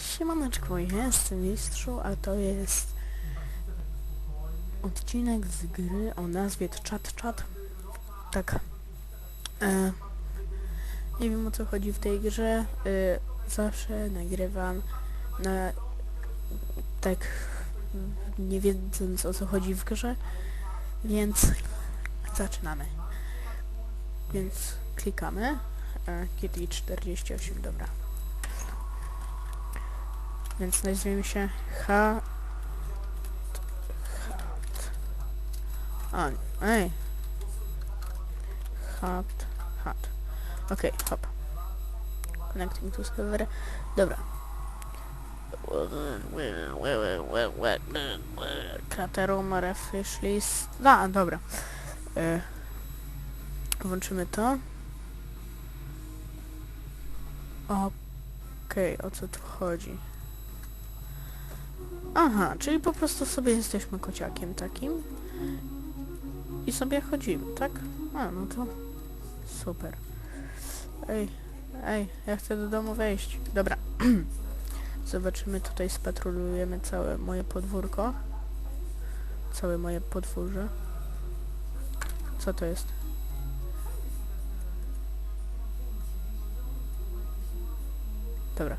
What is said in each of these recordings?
Siemaneczko, jestem Mistrzu, a to jest odcinek z gry o nazwie Chat Chat. Tak. E, nie wiem o co chodzi w tej grze. E, zawsze nagrywam na tak nie wiedząc o co chodzi w grze, więc zaczynamy. Więc klikamy. Kitty 48, dobra. Więc nazwiemy się H... A, ej. Hat, hat. Okej, hop. Connecting to server. Dobra. Kraterum, refresh list. A, dobra. E, włączymy to. Okej, o co tu chodzi? Aha, czyli po prostu sobie jesteśmy kociakiem takim i sobie chodzimy, tak? A, no to super. Ej, ej, ja chcę do domu wejść. Dobra. Zobaczymy, tutaj spatrolujemy całe moje podwórko. Całe moje podwórze. Co to jest? Dobra.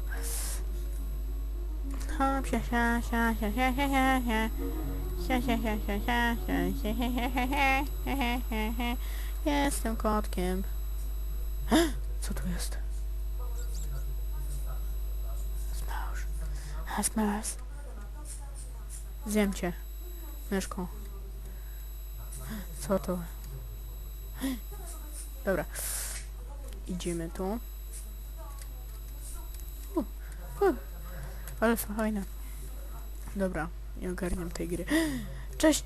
Jestem kotkiem. Co tu jest? Smash. Smash. Zjem cię. Myszką. Co to? Dobra. Idziemy tu. Ale fajne. Dobra, nie ogarniam tej gry. Cześć!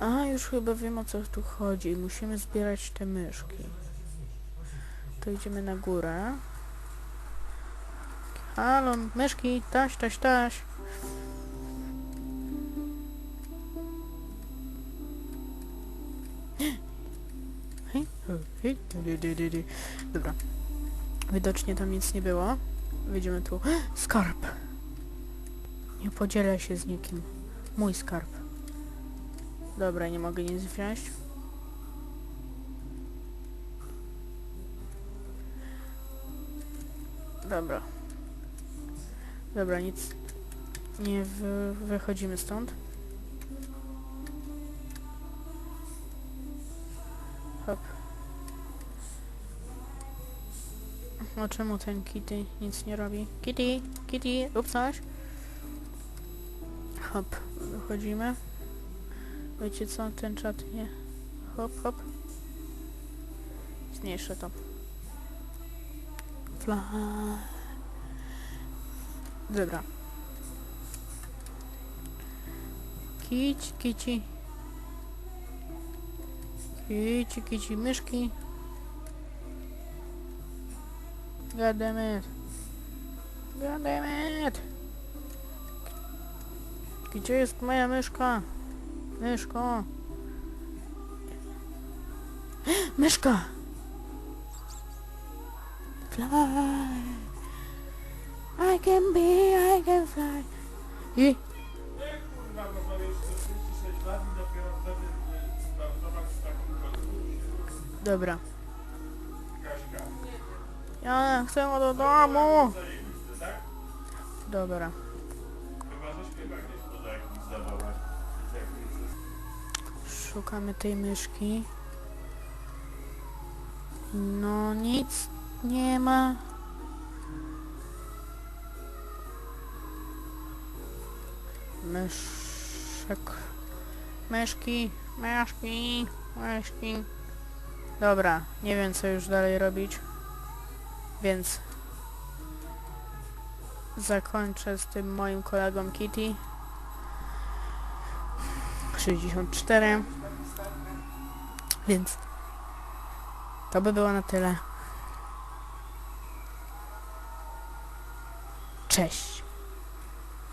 A, już chyba wiem o co tu chodzi. Musimy zbierać te myszki. To idziemy na górę. Halo, myszki, taś, taś, taś. Dobra. Widocznie tam nic nie było. Wyjdziemy tu. Skarb! Nie podzielę się z nikim. Mój skarb. Dobra, nie mogę nic wziąć. Dobra. Dobra, nic. Nie wy wychodzimy stąd. O czemu ten Kitty nic nie robi? Kitty! Kitty! Rób coś! Hop. Wychodzimy. Wiecie co? Ten czat nie... Hop, hop. Zmniejszę to. Fly. Dobra. Kici, kici. Kici, kici, myszki. God damn it. God damn it. Gdzie jest moja myszka? Myszko. Myszka! Fly. I can be, I can fly. I... Nie Ja chcę do domu. Zajebiste, tak? Dobra. Szukamy tej myszki. No nic nie ma. Myszek. Myszki, myszki, myszki. Dobra, nie wiem co już dalej robić. Więc zakończę z tym moim kolegą Kitty. 64 Więc to by było na tyle. Cześć!